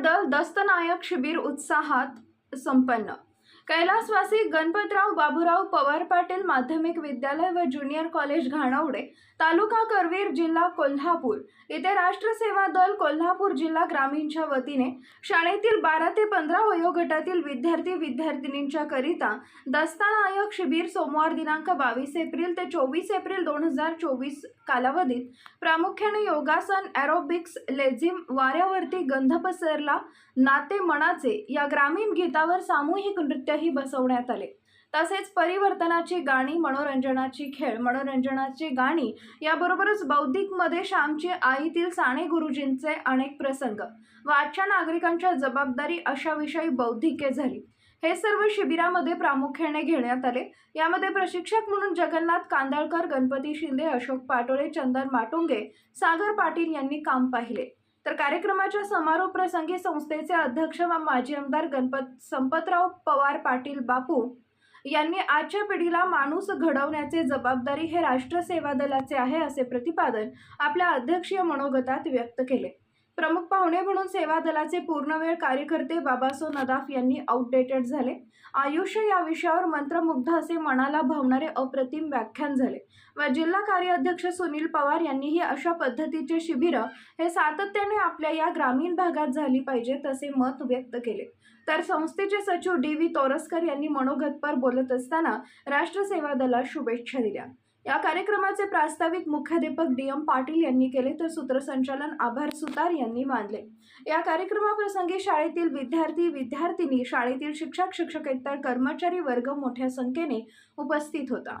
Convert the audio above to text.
दल दस्तनायक शिबिर उत्साहात संपन्न कैलासवासी गणपतराव बाबूराव पवार पाटील माध्यमिक विद्यालय व ज्युनियर कॉलेज घाणवडे तालुका करवीर जिल्हा कोल्हापूर. येथे राष्ट्रसेवा दल कोल्हापूर जिल्हा ग्रामीणच्या वतीने शाळेतील बारा ते पंधरा वयोगटातील विद्यार्थी विद्यार्थिनींच्या करिता दस्तानायक शिबिर सोमवार दिनांक बावीस एप्रिल ते चोवीस एप्रिल दोन हजार चोवीस कालावधीत प्रामुख्याने योगासन ॲरोबिक्स लेझिम वाऱ्यावरती गंध पसरला नाते मनाचे या ग्रामीण गीतावर सामूहिक नृत्य नृत्यही बसवण्यात आले. तसेच परिवर्तनाची गाणी मनोरंजनाची खेळ मनोरंजनाची गाणी याबरोबरच बौद्धिकमध्ये श्यामची आईतील साने गुरुजींचे अनेक प्रसंग. व आजच्या नागरिकांच्या जबाबदारी अशा विषयी बौद्धिके झाली. हे सर्व शिबिरामध्ये प्रामुख्याने घेण्यात आले. यामध्ये प्रशिक्षक म्हणून जगन्नाथ कांदळकर गणपती शिंदे अशोक पाटोळे चंदन माटुंगे सागर पाटील यांनी काम पाहिले. तर कार्यक्रमाच्या समारोप प्रसंगी संस्थेचे अध्यक्ष व माजी आमदार गणपत संपतराव पवार पाटील बापू यांनी आजच्या पिढीला माणूस घडवण्याचे जबाबदारी हे राष्ट्र सेवा दलाचे आहे असे प्रतिपादन आपल्या अध्यक्षीय मनोगतात व्यक्त केले. प्रमुख पाहुणे म्हणून सेवा दलाचे पूर्णवेळ कार्यकर्ते बाबासो नदाफ यांनी आउटडेटेड झाले. आयुष्य या विषयावर मंत्रमुग्ध असे मनाला भावणारे अप्रतिम व्याख्यान झाले. व जिल्हा कार्याध्यक्ष सुनील पवार यांनीही अशा पद्धतीचे शिबिरं हे सातत्याने आपल्या या ग्रामीण भागात झाली पाहिजे असे मत व्यक्त केले. तर संस्थेचे सचिव डी व्ही तोरसकर यांनी मनोगतपर बोलत असताना राष्ट्रसेवा दलास शुभेच्छा दिल्या. या कार्यक्रमाचे प्रास्ताविक मुख्याध्यापक डी एम पाटील यांनी केले तर सूत्रसंचालन आभार सुतार यांनी मानले. या कार्यक्रमाप्रसंगी शाळेतील विद्यार्थी विद्यार्थिनी शाळेतील शिक्षक शिक्षकेतर कर्मचारी वर्ग मोठ्या संख्येने उपस्थित होता.